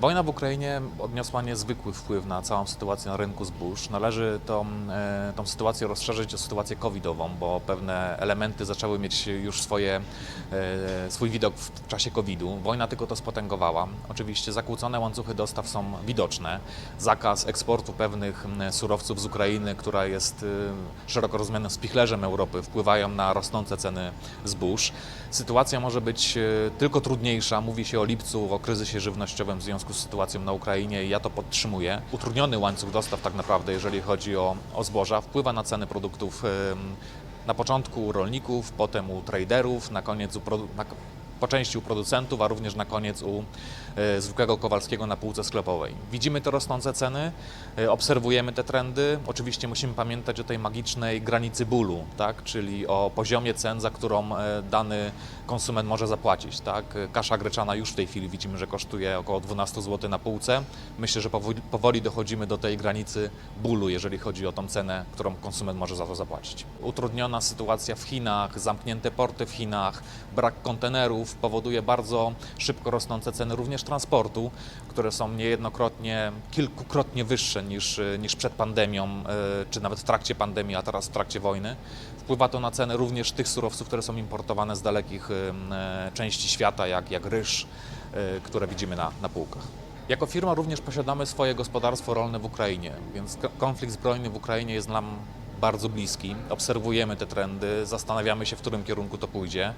Wojna w Ukrainie odniosła niezwykły wpływ na całą sytuację na rynku zbóż. Należy tą, e, tą sytuację rozszerzyć o sytuację covidową, bo pewne elementy zaczęły mieć już swoje, e, swój widok w czasie covidu. Wojna tylko to spotęgowała. Oczywiście zakłócone łańcuchy dostaw są widoczne. Zakaz eksportu pewnych surowców z Ukrainy, która jest e, szeroko rozumianym spichlerzem Europy, wpływają na rosnące ceny zbóż. Sytuacja może być tylko trudniejsza. Mówi się o lipcu, o kryzysie żywnościowym w związku z sytuacją na Ukrainie i ja to podtrzymuję. Utrudniony łańcuch dostaw tak naprawdę, jeżeli chodzi o, o zboża, wpływa na ceny produktów na początku u rolników, potem u traderów, na koniec u na, po części u producentów, a również na koniec u e, zwykłego Kowalskiego na półce sklepowej. Widzimy te rosnące ceny, e, obserwujemy te trendy. Oczywiście musimy pamiętać o tej magicznej granicy bólu, tak? czyli o poziomie cen, za którą e, dany konsument może zapłacić. Tak? Kasza greczana już w tej chwili widzimy, że kosztuje około 12 zł na półce. Myślę, że powoli dochodzimy do tej granicy bólu, jeżeli chodzi o tą cenę, którą konsument może za to zapłacić. Utrudniona sytuacja w Chinach, zamknięte porty w Chinach, brak kontenerów powoduje bardzo szybko rosnące ceny również transportu, które są niejednokrotnie, kilkukrotnie wyższe niż, niż przed pandemią, e, czy nawet w trakcie pandemii, a teraz w trakcie wojny. Wpływa to na ceny również tych surowców, które są importowane z dalekich e, części świata, jak, jak ryż, e, które widzimy na, na półkach. Jako firma również posiadamy swoje gospodarstwo rolne w Ukrainie, więc ko- konflikt zbrojny w Ukrainie jest nam bardzo bliski. Obserwujemy te trendy, zastanawiamy się, w którym kierunku to pójdzie.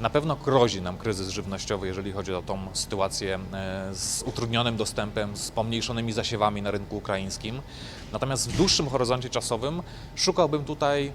Na pewno grozi nam kryzys żywnościowy, jeżeli chodzi o tą sytuację e, z utrudnionym dostępem, z pomniejszonymi zasiewami na rynku ukraińskim. Natomiast w dłuższym horyzoncie czasowym szukałbym tutaj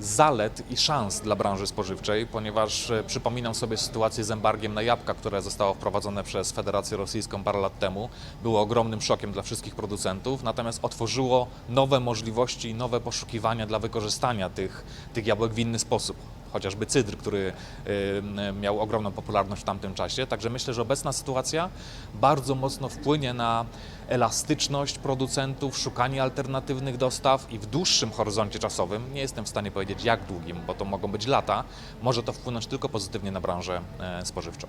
zalet i szans dla branży spożywczej, ponieważ e, przypominam sobie sytuację z embargiem na jabłka, które zostało wprowadzone przez Federację Rosyjską parę lat temu. Było ogromnym szokiem dla wszystkich producentów, natomiast otworzyło nowe możliwości i nowe poszukiwania dla wykorzystania tych, tych jabłek w inny sposób. Chociażby cydr, który y, miał ogromną popularność w tamtym czasie. Także myślę, że obecna sytuacja bardzo mocno wpłynie na elastyczność producentów, szukanie alternatywnych dostaw i w dłuższym horyzoncie czasowym, nie jestem w stanie powiedzieć jak długim, bo to mogą być lata, może to wpłynąć tylko pozytywnie na branżę e, spożywczą.